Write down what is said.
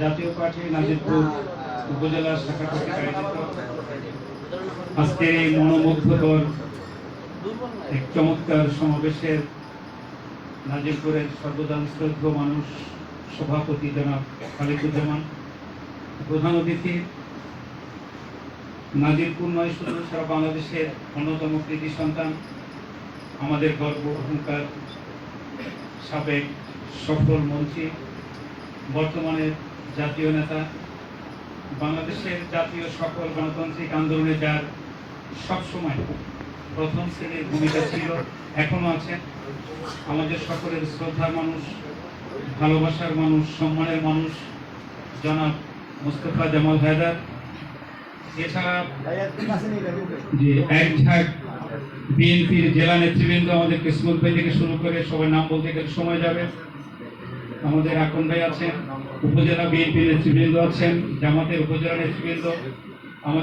জাতীয় পার্টি নাজিরপুর উপজেলা শাখা থেকে আয়োজিত আজকের এই মনোমুগ্ধকর এক চমৎকার সমাবেশের নাজিরপুরের সর্বদান শ্রদ্ধ মানুষ সভাপতি জনাব খালিদুজ্জামান প্রধান অতিথি, নাজিরপুর নয় শুধু, সারা বাংলাদেশের অন্যতম কৃতি সন্তান, আমাদের গর্ব অহংকার সাবেক সফল মন্ত্রী, বর্তমানে জাতীয় নেতা বাংলাদেশের জাতীয় সকল গণতান্ত্রিক আন্দোলনে যার সবসময় প্রথম শ্রেণির ভূমিকা ছিল এখনও আছে। আমাদের সকলের শ্রদ্ধার মানুষ ভালোবাসার মানুষ সম্মানের মানুষ জনাব মুস্তফা জামাল হায়দার। এছাড়া যে এক ঝাঁক বিএনপির জেলা নেতৃবৃন্দ আমাদের ভাই থেকে শুরু করে সবাই নাম বলতে গেলে সময় যাবে। আমাদের আকন ভাই আছেন উপজেলা বিএনপি নেতৃবৃন্দ আছেন জামাতের উপজেলা নেতৃবৃন্দ